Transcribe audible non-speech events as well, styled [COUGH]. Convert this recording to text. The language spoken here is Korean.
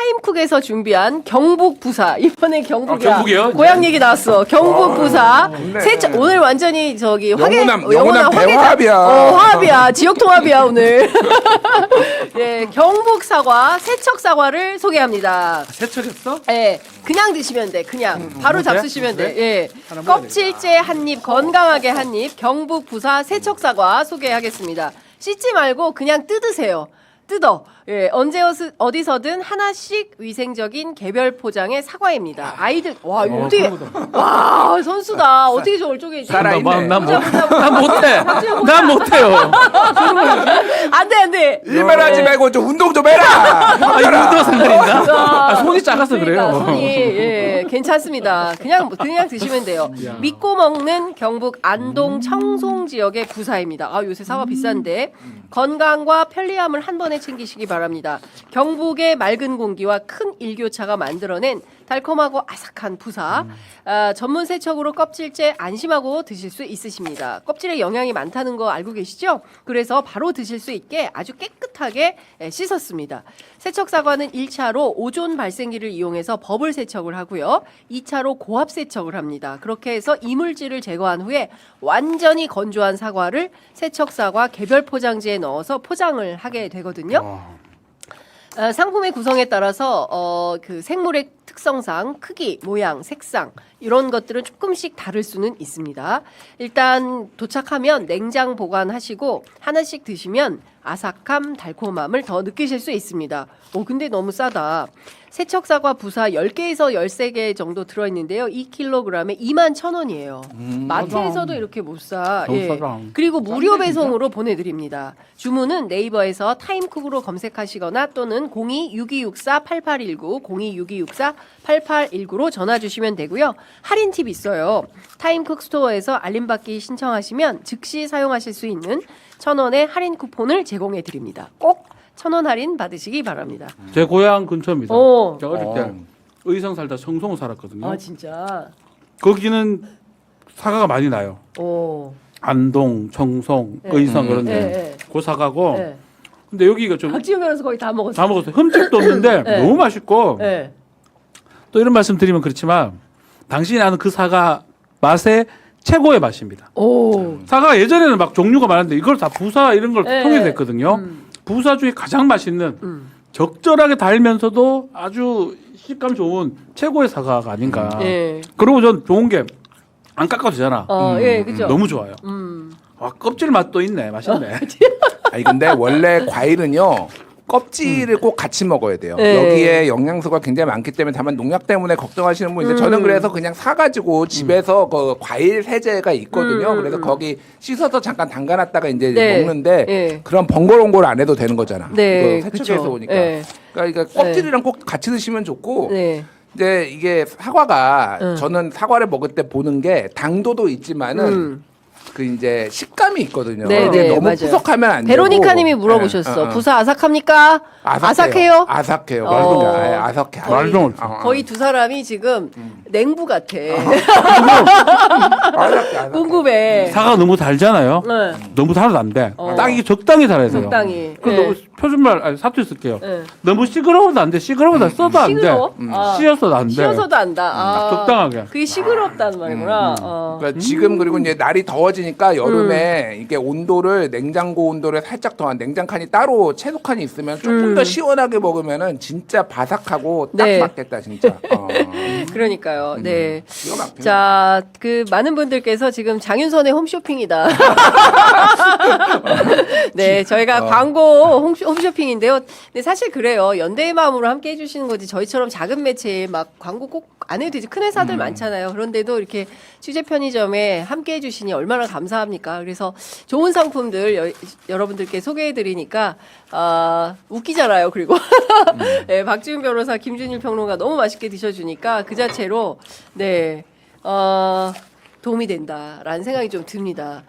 타임쿡에서 준비한 경북 부사 이번에 경북이야. 아, 경북이요? 고향 얘기 나왔어. 경북 부사. 좋네. 세차 오늘 완전히 저기 화계 영혼함, 어, 영혼함 화계자- 대화합이야. 어, 화합이야. 지역 통합이야 오늘. 예, [LAUGHS] 경북 사과, 세척 사과를 소개합니다. 세척했어? 예, 그냥 드시면 돼. 그냥 바로 뭐 돼? 잡수시면 돼. 예, 껍질째 한 입, 건강하게 한 입. 경북 부사 세척 사과 소개하겠습니다. 씻지 말고 그냥 뜯으세요. 뜯어. 예, 언제 어디서든 하나씩 위생적인 개별 포장의 사과입니다. 아이들 와 이거 어, 어떻 와 선수다. 어떻게 저걸 쪼개? 살아있네. 난, 못, 못해. 난 못해요. 안돼 안돼. 일만 하지 말고 좀 운동 좀 해라. 아, 이거 운동 상관있나? 아, 손이 작아서 그러니까 그래요. 손이 예, 괜찮습니다. 그냥 그냥 드시면 돼요. 야. 믿고 먹는 경북 안동 청송 지역의 부사입니다. 아 요새 사과 비싼데 건강과 편리함을 한 번에 챙기시기 바랍니다. 경북의 맑은 공기와 큰 일교차가 만들어낸 달콤하고 아삭한 부사. 아, 전문 세척으로 껍질째 안심하고 드실 수 있으십니다. 껍질에 영양이 많다는 거 알고 계시죠? 그래서 바로 드실 수 있게 아주 깨끗하게 예, 씻었습니다. 세척 사과는 1차로 오존 발생기를 이용해서 버블 세척을 하고요. 2차로 고압 세척을 합니다. 그렇게 해서 이물질을 제거한 후에 완전히 건조한 사과를 세척 사과 개별 포장지에 넣어서 포장을 하게 되거든요. 어, 상품의 구성에 따라서 어, 그 생물의 특성상 크기, 모양, 색상 이런 것들은 조금씩 다를 수는 있습니다. 일단 도착하면 냉장 보관하시고 하나씩 드시면 아삭함, 달콤함을 더 느끼실 수 있습니다. 오 근데 너무 싸다. 세척 사과 부사 10개에서 13개 정도 들어 있는데요. 2kg에 2만 1,000원이에요. 마트에서도 이렇게 못 사. 너무 예. 싸다. 그리고 무료 배송으로 보내드립니다. 주문은 네이버에서 타임쿡으로 검색하시거나 또는 0262648819, 0262648819로 전화 주시면 되고요. 할인 팁 있어요. 타임쿡 스토어에서 알림받기 신청하시면 즉시 사용하실 수 있는 천원의 할인 쿠폰을 제공해 드립니다. 꼭 천원 할인 받으시기 바랍니다. 제 고향 근처입니다. 오. 제가 어릴 때 어. 의성 살다 청송 살았거든요. 아 진짜. 거기는 사과가 많이 나요. 오. 안동, 청송, 네. 의성 음. 그런데 네, 네. 그 사과고. 네. 근데 여기가 좀 다 박지훈 변호사 거의 다 먹었어요. 먹었어요. 흠집도 없는데 네. 너무 맛있고 네. 또 이런 말씀 드리면 그렇지만 당신이 아는 그 사과 맛의 최고의 맛입니다. 오. 사과가 예전에는 막 종류가 많은데 이걸 다 부사 이런 걸 네. 통일됐거든요 음. 부사 중에 가장 맛있는 음. 적절하게 달면서도 아주 식감 좋은 최고의 사과가 아닌가. 예. 그리고 전 좋은 게 안 깎아도 되잖아. 어, 예, 그죠. 너무 좋아요. 음. 와 껍질 맛도 있네. 맛있네. 아니 근데 원래 과일은요. 껍질을 꼭 같이 먹어야 돼요. 네. 여기에 영양소가 굉장히 많기 때문에 다만 농약 때문에 걱정하시는 분인데 저는 음. 그래서 그냥 사가지고 집에서 그 과일 세제가 있거든요. 음, 음, 그래서 음. 거기 씻어서 잠깐 담가놨다가 이제 네. 먹는데 예. 그런 번거로운 걸 안 해도 되는 거잖아. 네, 이거 세척해서 그쵸. 오니까. 예. 그러니까 이거 껍질이랑 꼭 같이 드시면 좋고 네. 이제 이게 사과가 응. 저는 사과를 먹을 때 보는 게 당도도 있지만은 음. 그 이제 식감이 있거든요. 네, 이게 네, 너무 맞아요. 푸석하면 안 되고. 베로니카님이 물어보셨어. 네, 어, 어. 부사 아삭합니까? 아삭해요? 아삭해요. 어. 맞습니다. 예, 아삭해. 말도 어. 어. 거의 두 사람이 지금 냉부 같아. [LAUGHS] 아삭해, 아삭해. 궁금해. 사과가 너무 달잖아요. 네. 너무 달아도 안 돼. 어. 딱 이게 적당히 달아야 돼요. 적당히. 그 예. 너무 표준말 아니 사투리 쓸게요. 네. 너무 시끄러워도 안 돼. 시끄러워도 써도 안 돼. 시끄러워? 아. 씌어서도 안 돼. 쉬어서도 안다. 아, 딱 적당하게. 그게 시끄럽다는 말이구나. 어. 그러니까 지금 그리고 이제 날이 더워 지니까 여름에 이게 온도를 냉장고 온도를 살짝 더한 냉장칸이 따로 채소칸이 있으면 조금 더 시원하게 먹으면은 진짜 바삭하고 딱 네. 맞겠다 진짜. 어. [LAUGHS] 그러니까요. 네. 기가 막히네. 자, 그 많은 분들께서 지금 장윤선의 홈쇼핑이다. [LAUGHS] [LAUGHS] 네, 저희가 광고 홈쇼, 홈쇼핑인데요. 근데 사실 그래요. 연대의 마음으로 함께 해주시는 거지. 저희처럼 작은 매체에 막 광고 꼭 안 해도 되지. 큰 회사들 많잖아요. 그런데도 이렇게 취재 편의점에 함께 해주시니 얼마나 감사합니까. 그래서 좋은 상품들 여, 여러분들께 소개해드리니까 아, 웃기잖아요. 그리고 [LAUGHS] 네, 박지훈 변호사, 김준일 평론가 너무 맛있게 드셔주니까 그 자체로 네. 어, 도움이 된다라는 생각이 좀 듭니다.